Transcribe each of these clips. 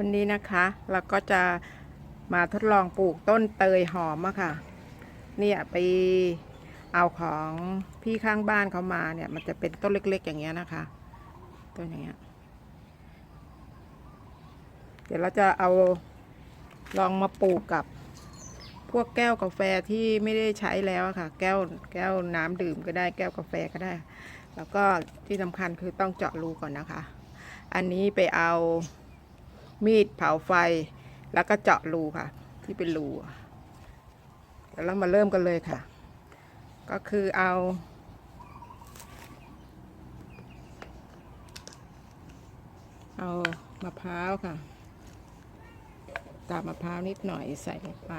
วันนี้นะคะเราก็จะมาทดลองปลูกต้นเตยหอมอะค่ะ เนี่ยไปเอาของพี่ข้างบ้านเขามาเนี่ย มันจะเป็นต้นเล็ก ๆ อย่างเงี้ยนะคะต้นอย่างเงี้ยเดี๋ยวเราจะเอาลองมาปลูกกับ พวกแก้วกาแฟที่ไม่ได้ใช้แล้วอะค่ะ แก้วแก้วน้ำดื่มก็ได้แก้วกาแฟก็ได้ แล้วก็ที่สำคัญคือต้องเจาะรูก่อนนะคะ อันนี้ไปเอา มีดเผาไฟ แล้วก็เจาะรูค่ะ ที่เป็นรูอะเดี๋ยวมาเริ่มกันเลยค่ะ ก็คือเอา เอามะพร้าวค่ะกาบมะพร้าวนิดหน่อยใส่ลงไป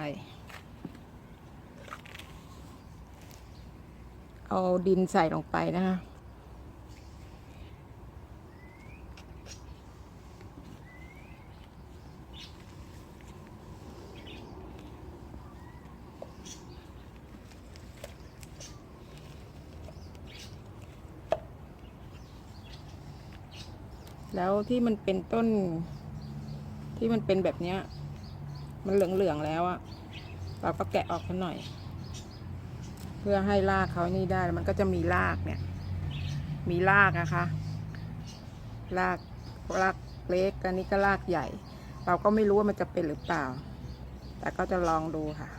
เอาดินใส่ลงไปนะคะ แล้วที่มันเป็นต้น ที่มันเป็นแบบเนี้ย มันเหลืองๆแล้วอะเราก็แกะออกกันหน่อย เพื่อให้รากเขานี่ได้ มันก็จะมีรากเนี่ย มีรากนะคะ รากรากเล็กอันนี้ก็รากใหญ่ เราก็ไม่รู้ว่ามันจะเป็นหรือเปล่า แต่ก็จะลองดูค่ะ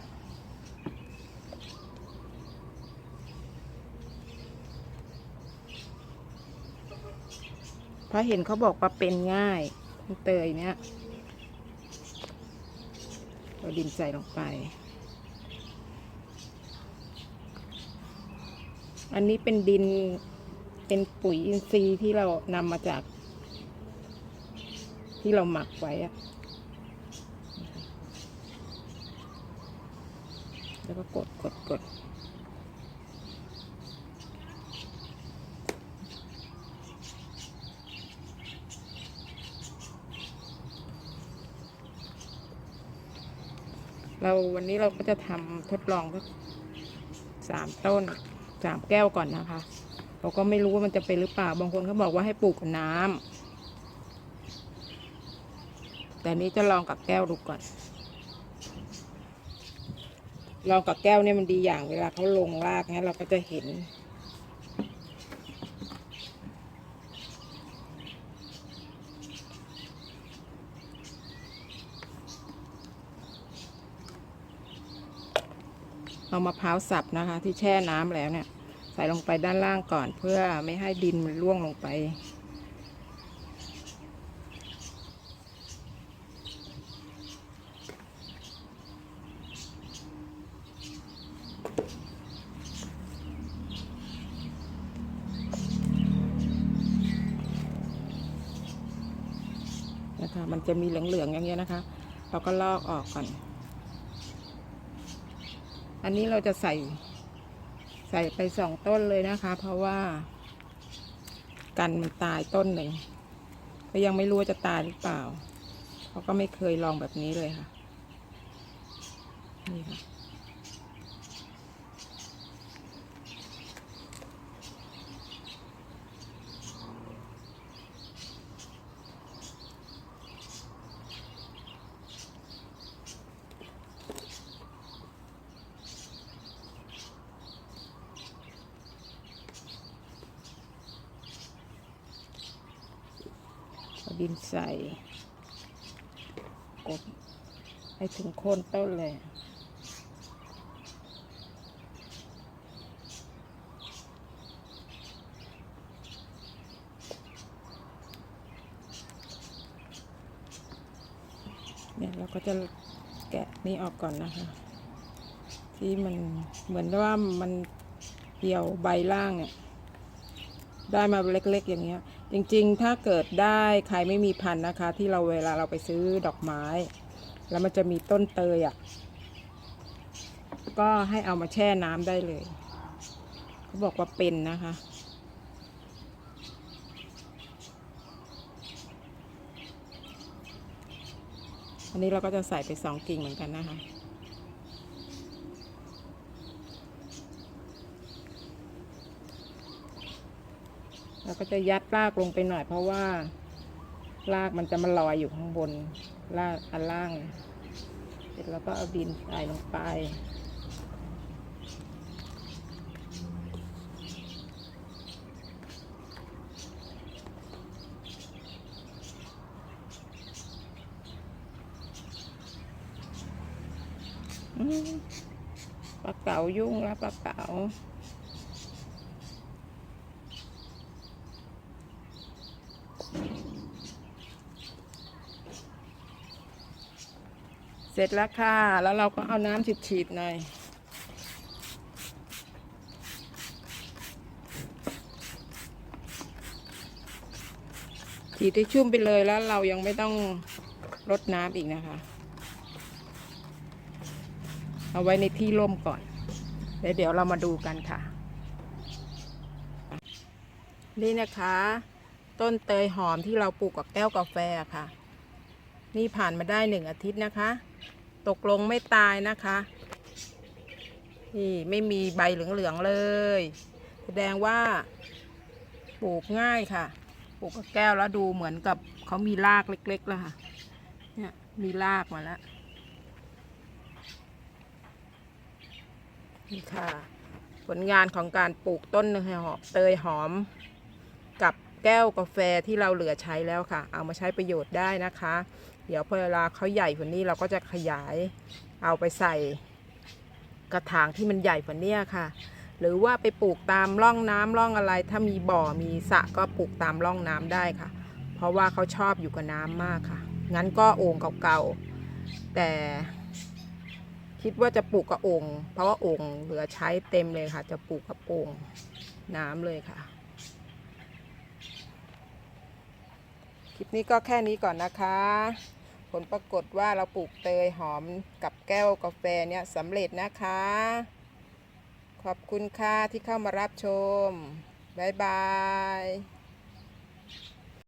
เพราะเห็นเขาบอกว่าเป็นง่ายเตยเนี้ยเราดินใส่ลงไป อันนี้เป็นดินเป็นปุ๋ยอินทรีย์ที่เรานำมาจาก ที่เราหมักไว้อะแล้วก็กดกดกด เราวันนี้เราก็จะทำทดลองสักสามต้นสามแก้วก่อนนะคะ เราก็ไม่รู้ว่ามันจะเป็นหรือเปล่า บางคนเขาบอกว่าให้ปลูกกับน้ำแต่นี้จะลองกับแก้วดูก่อน ลองกับแก้วเนี่ยมันดีอย่างเวลาเขาลงรากเนี่ยเราก็จะเห็น เอามะพร้าวสับนะคะ ที่แช่น้ำแล้วเนี่ย ใส่ลงไปด้านล่างก่อน เพื่อไม่ให้ดินมันร่วงลงไป นะคะ มันจะมีเหลืองๆอย่างเงี้ยนะคะ เราก็ลอกออกก่อน อันนี้เราจะใส่ ใส่ไปสองต้นเลยนะคะ เพราะว่า กันมันตายต้นหนึ่งก็ยังไม่รู้จะตายหรือเปล่า เพราะก็ไม่เคยลองแบบนี้เลยค่ะ นี่ค่ะ ดินใส่ กดให้ถึงโคนต้นเลยเนี่ยเราก็จะแกะนี่ออกก่อนนะคะ ที่มันเหมือนว่ามันเกี่ยวใบล่างเนี่ยได้มาเล็กๆอย่างเงี้ย จริงๆ ถ้าเกิดได้ใครไม่มีพันธุ์นะคะ ที่เราเวลาเราไปซื้อดอกไม้ แล้วมันจะมีต้นเตยอะ่ะ ก็ให้เอามาแช่น้ำได้เลย เขาบอกว่าเป็นนะคะ อันนี้เราก็จะใส่ไปสองกิ่งเหมือนกันนะคะ เรา ก็จะยัดรากลงไปหน่อย เพราะว่า รากมันจะมาลอยอยู่ข้างบน รากอันล่าง เสร็จแล้วก็เอาดินใส่ลงไปปลาเก๋ายุ่งแล้วปลาเก๋า สร็จแล้วค่ะ แล้วเราก็เอาน้ำฉีดๆหน่อย ฉีดให้ชุ่มไปเลยแล้วเรายังไม่ต้องรดน้ำอีกนะคะ เอาไว้ในที่ร่มก่อนแล้วเดี๋ยวเรามาดูกันค่ะ นี่นะคะ ต้นเตยหอมที่เราปลูกกับแก้วกาแฟค่ะ นี่ผ่านมาได้หนึ่งอาทิตย์นะคะ ตกลงไม่ตายนะคะ นี่ไม่มีใบเหลืองๆเลย แสดงว่าปลูกง่ายค่ะ ปลูกกับแก้วแล้วดูเหมือนกับเขามีรากเล็กๆแล้วค่ะ เนี่ยมีรากมาแล้วนี่ค่ะ ผลงานของการปลูกต้นหอมเตยหอม กับแก้วกาแฟที่เราเหลือใช้แล้วค่ะ เอามาใช้ประโยชน์ได้นะคะ เดี๋ยวพอเวลาเขาใหญ่กว่านี้เราก็จะขยายเอาไปใส่กระถางที่มันใหญ่กว่านี้ค่ะ หรือว่าไปปลูกตามร่องน้ำร่องอะไร ถ้ามีบ่อมีสระก็ปลูกตามร่องน้ำได้ค่ะ เพราะว่าเขาชอบอยู่กับน้ำมากค่ะ งั้นก็โอ่งเก่าๆ แต่คิดว่าจะปลูกกับโอ่งเพราะว่าโอ่งเหลือใช้เต็มเลยค่ะ จะปลูกกับโอ่งน้ำเลยค่ะ คลิปนี้ก็แค่นี้ก่อนนะคะ ผลปรากฏว่าเราปลูกเตยหอมกับแก้วกาแฟเนี่ยสำเร็จนะคะ ขอบคุณค่ะที่เข้ามารับชม บ๊ายบาย